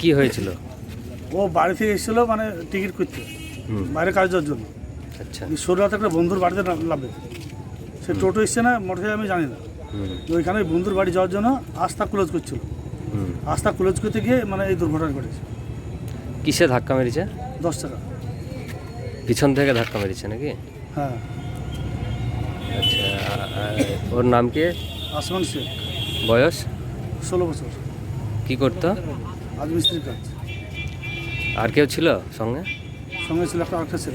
কি হয়েছিল? ও বাড়ি থেকে এসেছিল মানে টিকিট করতে বাইরে কাজ যাওয়ার জন্য। আচ্ছা। সৌরাতে একটা বন্ধুর বাড়িতে নামবে সে টোটো এসছে না মোটর আমি জানি না। ওইখানে ওই বন্ধুর বাড়ি যাওয়ার জন্য আস্থা ক্লোজ করছিল। আস্থা ক্লোজ করতে গিয়ে মানে এই দুর্ঘটনা ঘটেছে। কিসে ধাক্কা মেরেছে? দশ টাকা। পিছন থেকে ধাক্কা মেরেছে নাকি? হ্যাঁ। আচ্ছা ওর নাম কি? আসমান শেখ। বয়স? ষোলো বছর। কি করতো? আজ মিস্ত্রির কাজ। আর কেউ ছিল সঙ্গে? সঙ্গে ছিল একটা আরেকটা ছিল।